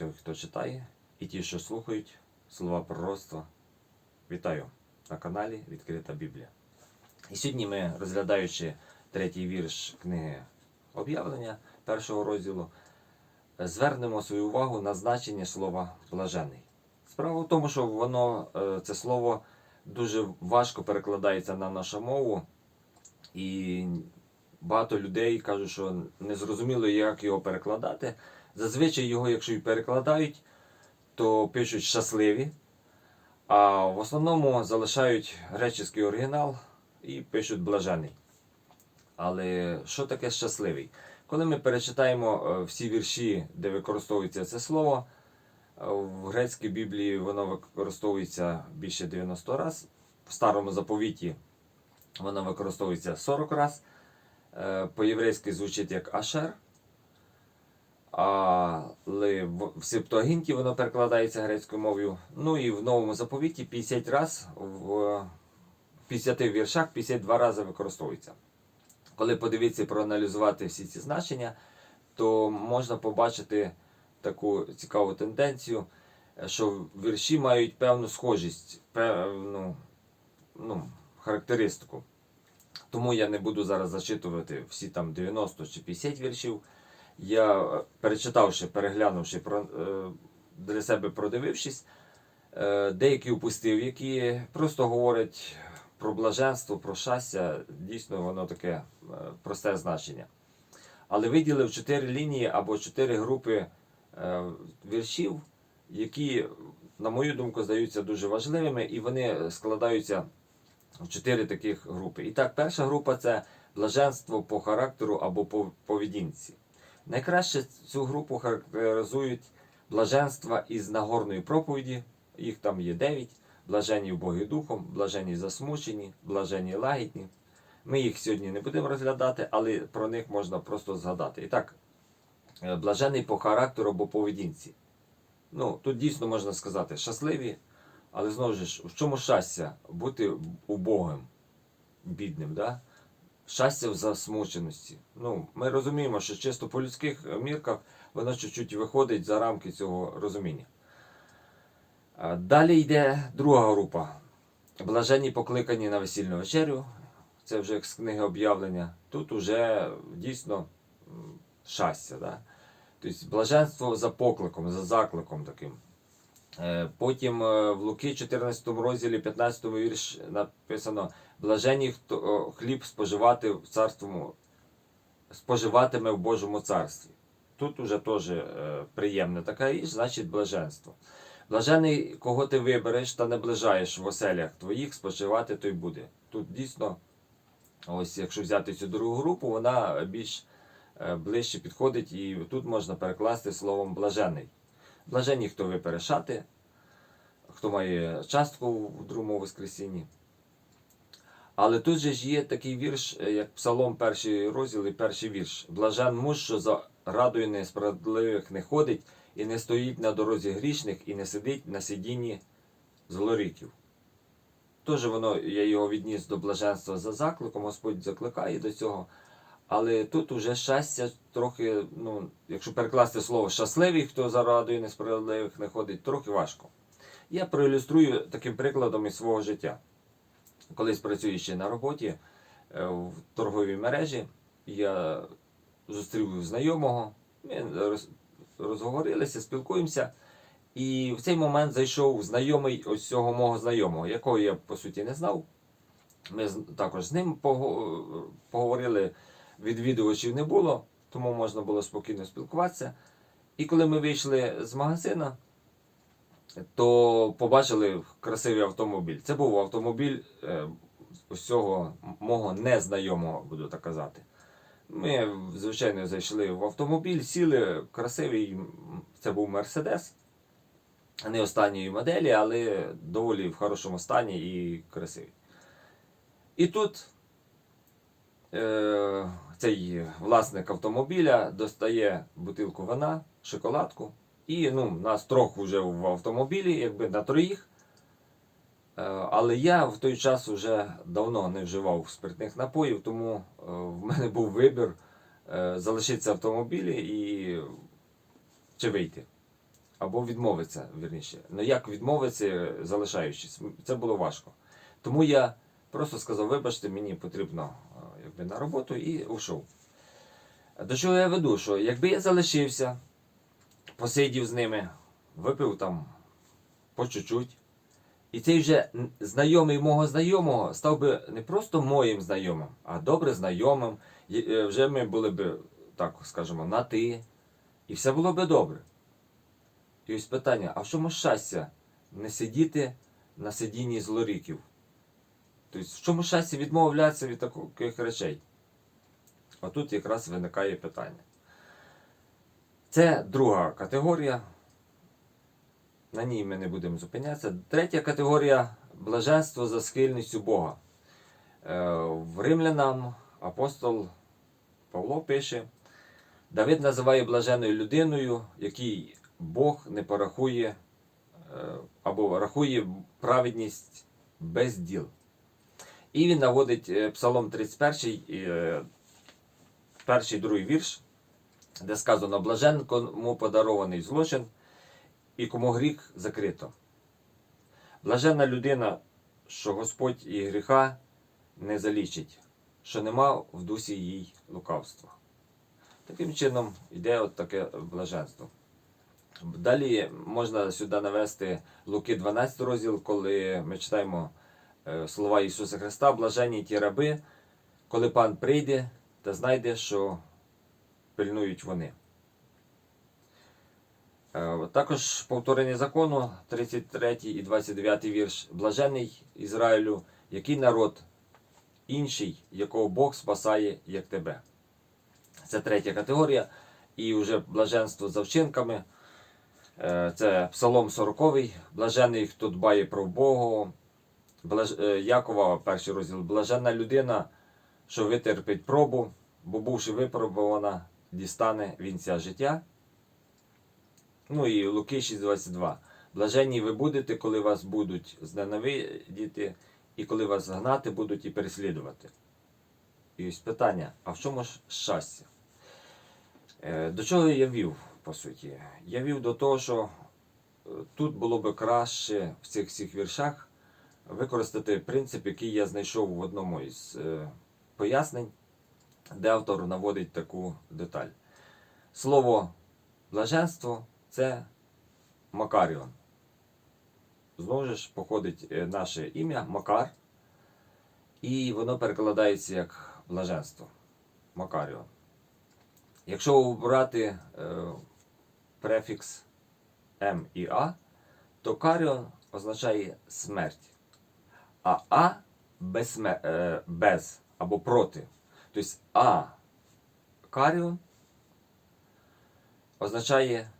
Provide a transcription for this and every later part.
той, хто читає, і ті, що слухають слова пророцтва. Вітаю на каналі Відкрита Біблія. І сьогодні ми, розглядаючи третій вірш книги об'явлення першого розділу, звернемо свою увагу на значення слова блажений. Справа в тому, що воно, е, це слово дуже важко перекладається на нашу мову, і багато людей кажуть, що не зрозуміло, як його перекладати. Зазвичай його, якщо і перекладають, то пишуть щасливі, а в основному залишають греческий оригінал і пишуть блажений. Але що таке щасливий? Коли ми перечитаємо е, всі вірші, де використовується це слово, е, в грецькій Біблії воно використовується більше 90 разів, в старому заповіті воно використовується 40 разів, по-єврейськи звучить як Ашер, але в Септуагінті воно перекладається грецькою мовою. Ну і в новому заповіті 50 разів в 50 віршах 52 рази використовується. Коли подивитися проаналізувати всі ці значення, то можна побачити таку цікаву тенденцію, що вірші мають певну схожість, певну ну, характеристику. Тому я не буду зараз зачитувати всі там 90 чи 50 віршів. Я, е, перечитавши, переглянувши е, для себе продивившись, е, деякі упустив, які просто говорять про блаженство, про щастя, дійсно воно таке просте значення. Але виділив чотири лінії або чотири групи віршів, які, на мою думку, здаються дуже важливими, і вони складаються в чотири таких групи. І так, перша група це блаженство по характеру або по поведінці. Найкраще цю групу характеризують блаженства із Нагорної проповіді, їх там є дев'ять. Блажені в Богі Духом, блажені засмучені, блажені лагідні. Ми їх сьогодні не будемо розглядати, але про них можна просто згадати. І так, е, блажений по характеру або поведінці. Ну, тут дійсно можна сказати щасливі, але знову ж, в чому щастя? Бути убогим, бідним, да? Щастя в засмученості. Ну, ми розуміємо, що чисто по людських е, мірках воно чуть-чуть виходить за рамки цього розуміння. Далі йде друга група. Блаженні покликані на весільну вечерю. Це вже як з книги об'явлення. Тут уже дійсно щастя. Да? Тобто блаженство за покликом, за закликом таким. Е, Потім е, в Луки 14 розділі 15 вірш написано: Блажені, хто хліб споживати в царствому, споживатиме в Божому царстві. Тут уже теж е, приємна така річ, значить блаженство. Блажений, кого ти вибереш та наближаєш в оселях твоїх, спочивати той буде. Тут дійсно, ось якщо взяти цю другу групу, вона більш ближче підходить, і тут можна перекласти словом блажений. Блаженні, хто вибере шати, хто має частку в другому воскресінні. Але тут же ж є такий вірш, е, як Псалом, перший розділ і перший вірш. Блажен муж, що за радою несправедливих не ходить, і не стоїть на дорозі грішних, і не сидить на сидінні злоріків. Теж воно, я його відніс до блаженства за закликом, Господь закликає до цього. Але тут уже щастя трохи, ну, якщо перекласти слово щасливий, хто за радою несправедливих не ходить, трохи важко. Я проілюструю таким прикладом із свого життя. Колись працюючи на роботі е, в торговій мережі, я зустрів знайомого, ми розговорилися, спілкуємося. І в цей момент зайшов знайомий ось цього мого знайомого, якого я по суті не знав. Ми також з ним поговорили, відвідувачів не було, тому можна було спокійно спілкуватися. І коли ми вийшли з магазина, то побачили красивий автомобіль. Це був автомобіль е, ось цього мого незнайомого, буду так казати. Ми, звичайно, зайшли в автомобіль, сіли красивий, це був Мерседес. Не останньої моделі, але доволі в хорошому стані і красивий. І тут е, цей власник автомобіля достає бутилку вина, шоколадку. І ну, нас трьох вже в автомобілі, якби на троїх. Е, Але я в той час вже давно не вживав спиртних напоїв, тому е, в мене був вибір е, залишитися в автомобілі і чи вийти. або відмовитися, вірніше. Ну як відмовитися, залишаючись, це було важко. Тому я просто сказав, вибачте, мені потрібно якби, на роботу і ушов. До чого я веду? Що якби я залишився, посидів з ними, випив там по чуть-чуть, і цей вже знайомий мого знайомого став би не просто моїм знайомим, а добре знайомим. Е, Вже ми були б, так скажемо, на ти, і все було би добре. І ось питання: а в чому щастя не сидіти на сидінні злоріків? Тобто, в чому щастя відмовлятися від таких речей? Отут якраз виникає питання. Це друга категорія. На ній ми не будемо зупинятися. Третя категорія блаженство за схильністю Бога. Е, В римлянам апостол Павло пише: Давид називає блаженною людиною, якій Бог не порахує е, або рахує праведність без діл. І він наводить е, Псалом 31, е, перший другий вірш, де сказано: Блажен, кому подарований злочин, і кому гріх закрито. Блаженна людина, що Господь і гріха не залічить, що нема в дусі їй лукавства. Таким чином йде от таке блаженство. Далі можна сюди навести Луки 12 розділ, коли ми читаємо слова Ісуса Христа, блаженні ті раби, коли пан прийде та знайде, що пильнують вони. Е, Також повторення закону, 33 і 29 вірш. Блажений Ізраїлю, який народ інший, якого Бог спасає, як тебе. Це третя категорія. І вже блаженство за вчинками. Е, Це Псалом 40, блажений, хто дбає про Бога. Е, Якова, перший розділ. Блаженна людина, що витерпить пробу, бо бувши випробувана, дістане вінця життя. Ну і Луки 6.22. Блаженні ви будете, коли вас будуть зненавидіти, і коли вас гнати будуть і переслідувати. І ось питання: а в чому ж щастя? Е, До чого я вів, по суті? Я вів до того, що е, тут було би краще в цих всіх віршах використати принцип, який я знайшов в одному із е, пояснень, де автор наводить таку деталь. Слово блаженство це Макаріон. Знову ж походить е, наше ім'я Макар, і воно перекладається як блаженство. Макаріон. Якщо обрати е, префікс М і А, то каріон означає смерть. А А безсме, е, без або проти. Тобто А каріон означає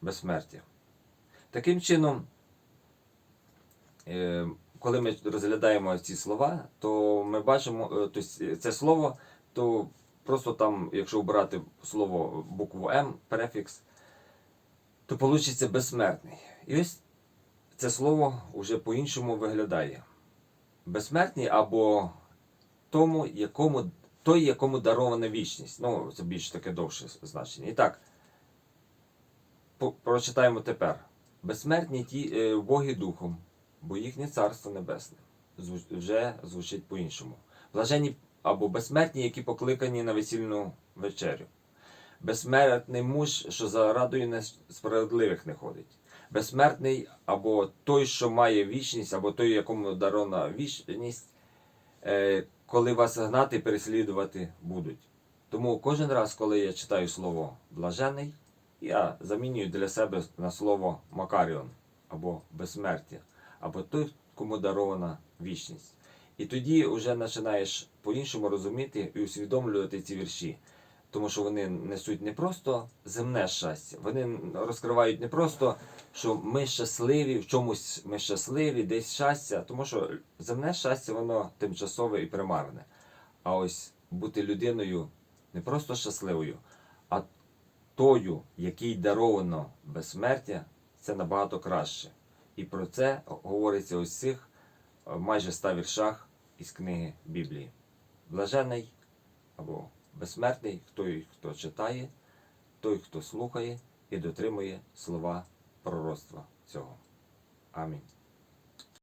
безсмертя. Таким чином, е, коли ми розглядаємо ці слова, то ми бачимо, е, тобто це слово, то просто там, якщо обрати слово букву М, префікс, то вийде безсмертний. І ось це слово вже по-іншому виглядає. Безсмертний або тому, якому, той, якому дарована вічність. Ну, це більш таке довше значення. І так, прочитаємо тепер. Безсмертні ті е, боги духом, бо їхнє царство небесне. Зву- Вже звучить по-іншому. Блаженні або безсмертні, які покликані на весільну вечерю. Безсмертний муж, що за радою несправедливих не ходить. Безсмертний або той, що має вічність, або той, якому дарована вічність, е, коли вас гнати, переслідувати будуть. Тому кожен раз, коли я читаю слово блажений, я замінюю для себе на слово Макаріон або безсмертя, або той, кому дарована вічність. І тоді вже починаєш по-іншому розуміти і усвідомлювати ці вірші. Тому що вони несуть не просто земне щастя, вони розкривають не просто, що ми щасливі, в чомусь ми щасливі, десь щастя, тому що земне щастя, воно тимчасове і примарне. А ось бути людиною не просто щасливою, а тою, якій даровано безсмертя, це набагато краще. І про це говориться ось цих майже ста віршах із книги Біблії. Блажений або Безсмертний той, хто читає, той, хто слухає і дотримує слова пророцтва цього. Амінь.